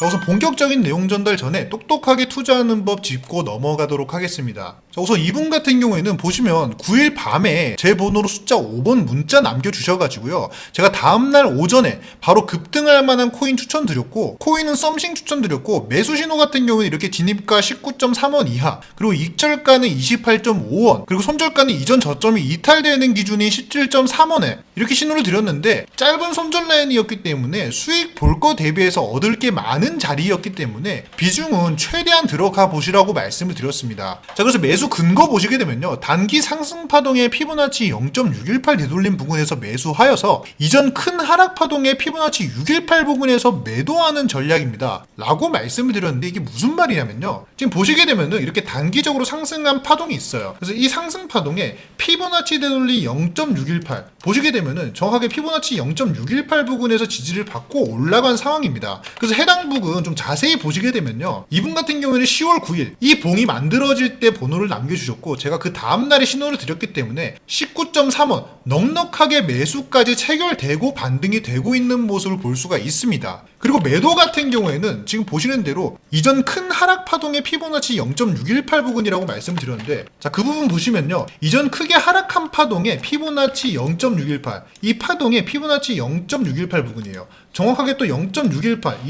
자, 우선 본격적인 내용 전달 전에 똑똑하게 투자하는 법 짚고 넘어가도록 하겠습니다. 자, 우선 이분 같은 경우에는 보시면 9일 밤에 제 번호로 숫자 5번 문자 남겨주셔가지고요. 제가 다음날 오전에 바로 급등할 만한 코인 추천드렸고, 코인은 썸씽 추천드렸고, 매수 신호 같은 경우는 이렇게 진입가 19.3원 이하, 그리고 익절가는 28.5원, 그리고 손절가는 이전 저점이 이탈되는 기준인 17.3원에 이렇게 신호를 드렸는데, 짧은 손절 라인이었기 때문에 수익 볼 거 대비해서 얻을 게 많은 자리였기 때문에 비중은 최대한 들어가 보시라고 말씀을 드렸습니다. 자, 그래서 매수 근거 보시게 되면요. 단기 상승 파동의 피보나치 0.618 되돌림 부근에서 매수하여서 이전 큰 하락 파동의 피보나치 618 부근에서 매도하는 전략입니다. 라고 말씀을 드렸는데 이게 무슨 말이냐면요. 지금 보시게 되면은 이렇게 단기적으로 상승한 파동이 있어요. 그래서 이 상승 파동에 피보나치 되돌리 0.618 보시게 되면은 정확하게 피보나치 0.618 부근에서 지지를 받고 올라간 상황입니다. 그래서 해당 부분 좀 자세히 보시게 되면요. 이분 같은 경우에는 10월 9일 이 봉이 만들어질 때 번호를 남겨주셨고 제가 그 다음날에 신호를 드렸기 때문에 19.3원 넉넉하게 매수까지 체결되고 반등이 되고 있는 모습을 볼 수가 있습니다. 그리고 매도 같은 경우에는 지금 보시는 대로 이전 큰 하락 파동의 피보나치 0.618 부근이라고 말씀드렸는데 자 그 부분 보시면요 이전 크게 하락한 파동의 피보나치 0.618 이 파동의 피보나치 0.618 부근이에요 정확하게 또 0.618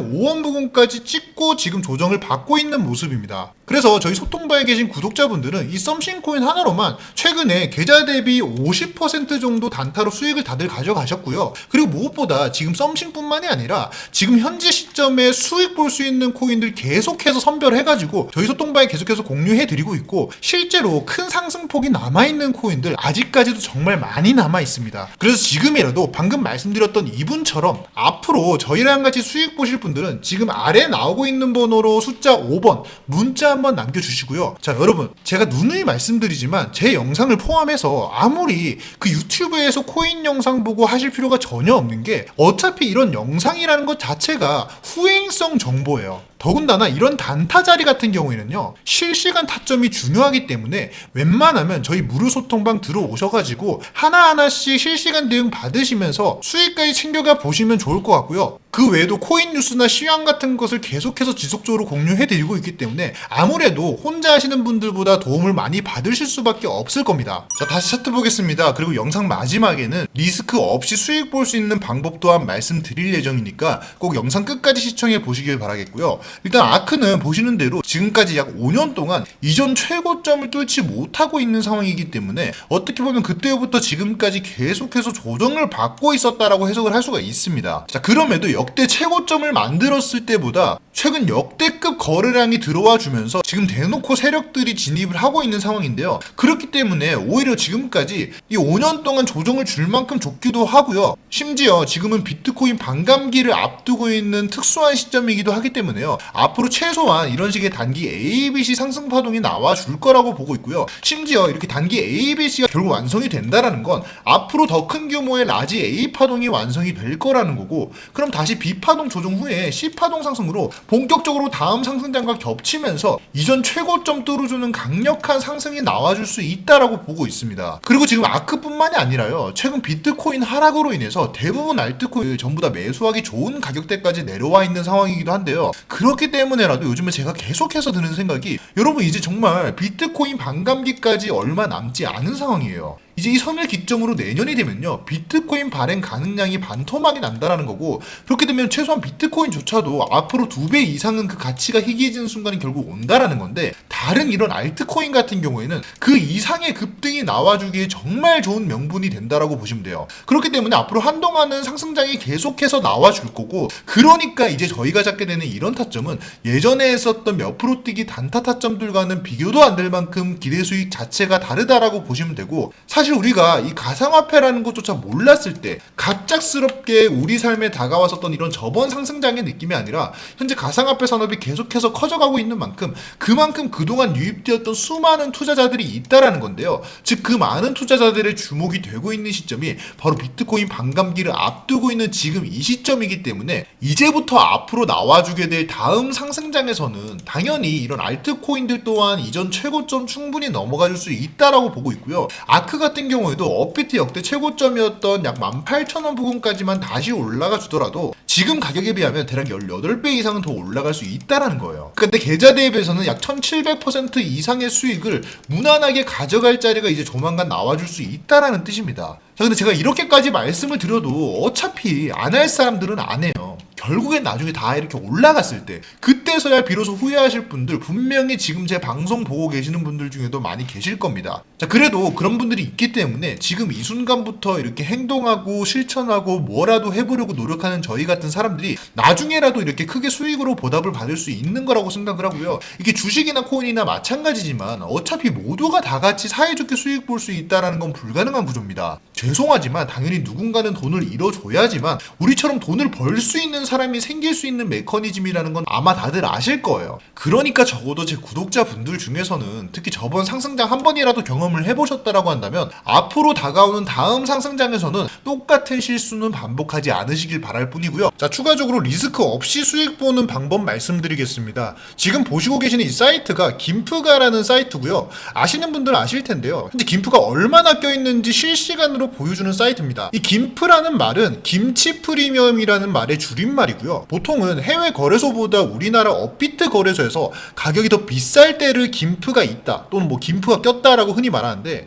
28.5원 부근까지 찍고 지금 조정을 받고 있는 모습입니다 그래서 저희 소통방에 계신 구독자분들은 이 썸씽코인 하나로만 최근에 계좌 대비 50% 정도 단타로 수익을 다들 가져가셨고요 그리고 무엇보다 지금 썸씽뿐만이 아니라 지금 현재 시점에 수익 볼 수 있는 코인들 계속해서 선별해가지고 저희 소통방에 계속해서 공유해드리고 있고 실제로 큰 상승폭이 남아있는 코인들 아직까지도 정말 많이 남아있습니다. 그래서 지금이라도 방금 말씀드렸던 이분처럼 앞으로 저희랑 같이 수익 보실 분들은 지금 아래 나오고 있는 번호로 숫자 5번 문자 한번 남겨주시고요. 자 여러분 제가 누누이 말씀드리지만 제 영상을 포함해서 아무리 그 유튜브에서 코인 영상 보고 하실 필요가 전혀 없는 게 어차피 이런 영상이라는 것 자체가 후행성 정보예요. 더군다나 이런 단타 자리 같은 경우에는요 실시간 타점이 중요하기 때문에 웬만하면 저희 무료 소통방 들어오셔가지고 하나하나씩 실시간 대응 받으시면서 수익까지 챙겨가 보시면 좋을 것 같고요. 그 외에도 코인 뉴스나 시황 같은 것을 계속해서 지속적으로 공유해드리고 있기 때문에 아무래도 혼자 하시는 분들보다 도움을 많이 받으실 수밖에 없을 겁니다. 자 다시 차트 보겠습니다. 그리고 영상 마지막에는 리스크 없이 수익 볼 수 있는 방법 또한 말씀드릴 예정이니까 꼭 영상 끝까지 시청해 보시길 바라겠고요 일단 아크는 보시는 대로 지금까지 약 5년 동안 이전 최고점을 뚫지 못하고 있는 상황이기 때문에 어떻게 보면 그때부터 지금까지 계속해서 조정을 받고 있었다라고 해석을 할 수가 있습니다. 자, 그럼에도 역대 최고점을 만들었을 때보다 최근 역대급 거래량이 들어와 주면서 지금 대놓고 세력들이 진입을 하고 있는 상황인데요. 그렇기 때문에 오히려 지금까지 이 5년 동안 조정을 줄 만큼 좋기도 하고요. 심지어 지금은 비트코인 반감기를 앞두고 있는 특수한 시점이기도 하기 때문에요. 앞으로 최소한 이런 식의 단기 ABC 상승 파동이 나와 줄 거라고 보고 있고요. 심지어 이렇게 단기 ABC가 결국 완성이 된다라는 건 앞으로 더 큰 규모의 라지 A 파동이 완성이 될 거라는 거고 그럼 다시 B 파동 조정 후에 C 파동 상승으로 본격적으로 다음 상승장과 겹치면서 이전 최고점 뚫어주는 강력한 상승이 나와줄 수 있다라고 보고 있습니다. 그리고 지금 아크뿐만이 아니라요. 최근 비트코인 하락으로 인해서 대부분 알트코인 전부 다 매수하기 좋은 가격대까지 내려와 있는 상황이기도 한데요. 그렇기 때문에라도 요즘에 제가 계속해서 드는 생각이 여러분 이제 정말 비트코인 반감기까지 얼마 남지 않은 상황이에요. 이제 이 선을 기점으로 내년이 되면요 비트코인 발행 가능량이 반토막이 난다라는 거고 그렇게 되면 최소한 비트코인조차도 앞으로 두 배 이상은 그 가치가 희귀해지는 순간이 결국 온다라는 건데 다른 이런 알트코인 같은 경우에는 그 이상의 급등이 나와주기에 정말 좋은 명분이 된다라고 보시면 돼요. 그렇기 때문에 앞으로 한동안은 상승장이 계속해서 나와줄 거고 그러니까 이제 저희가 잡게 되는 이런 타점은 예전에 했었던 몇 프로 뛰기 단타 타점들과는 비교도 안 될 만큼 기대 수익 자체가 다르다라고 보시면 되고 사실 우리가 이 가상화폐라는 것조차 몰랐을 때 갑작스럽게 우리 삶에 다가왔었던 이런 저번 상승장의 느낌이 아니라 현재 가상화폐 산업이 계속해서 커져가고 있는 만큼 그만큼 그동안 유입되었던 수많은 투자자들이 있다라는 건데요. 즉 그 많은 투자자들의 주목이 되고 있는 시점이 바로 비트코인 반감기를 앞두고 있는 지금 이 시점이기 때문에 이제부터 앞으로 나와주게 될 다음 상승장에서는 당연히 이런 알트코인들 또한 이전 최고점 충분히 넘어가 줄 수 있다라고 보고 있고요. 아크 같은 경우에도 업비트 역대 최고점이었던 약 18,000원 부근까지만 다시 올라가 주더라도 지금 가격에 비하면 대략 18배 이상은 더 올라갈 수 있다라는 거예요. 근데 계좌 대입에서는 약 1700% 이상의 수익을 무난하게 가져갈 자리가 이제 조만간 나와줄 수 있다라는 뜻입니다. 자, 근데 제가 이렇게까지 말씀을 드려도 어차피 안 할 사람들은 안 해요. 결국엔 나중에 다 이렇게 올라갔을 때 그 때서야 비로소 후회하실 분들 분명히 지금 제 방송 보고 계시는 분들 중에도 많이 계실 겁니다. 자 그래도 그런 분들이 있기 때문에 지금 이 순간부터 이렇게 행동하고 실천하고 뭐라도 해보려고 노력하는 저희 같은 사람들이 나중에라도 이렇게 크게 수익으로 보답을 받을 수 있는 거라고 생각을 하고요. 이게 주식이나 코인이나 마찬가지지만 어차피 모두가 다 같이 사이좋게 수익 볼 수 있다라는 건 불가능한 구조입니다. 죄송하지만 당연히 누군가는 돈을 잃어줘야지만 우리처럼 돈을 벌 수 있는 사람이 생길 수 있는 메커니즘이라는 건 아마 다들 아실 거예요. 그러니까 적어도 제 구독자분들 중에서는 특히 저번 상승장 한 번이라도 경험을 해보셨다라고 한다면 앞으로 다가오는 다음 상승장에서는 똑같은 실수는 반복하지 않으시길 바랄 뿐이고요. 자, 추가적으로 리스크 없이 수익 보는 방법 말씀드리겠습니다. 지금 보시고 계시는 이 사이트가 김프가라는 사이트고요. 아시는 분들 아실 텐데요. 현재 김프가 얼마나 껴있는지 실시간으로 보여주는 사이트입니다. 이 김프라는 말은 김치 프리미엄이라는 말의 줄임말이고요. 보통은 해외 거래소보다 우리나라 업비트 거래소에서 가격이 더 비쌀 때를 김프가 있다 또는 뭐 김프가 꼈다라고 흔히 말하는데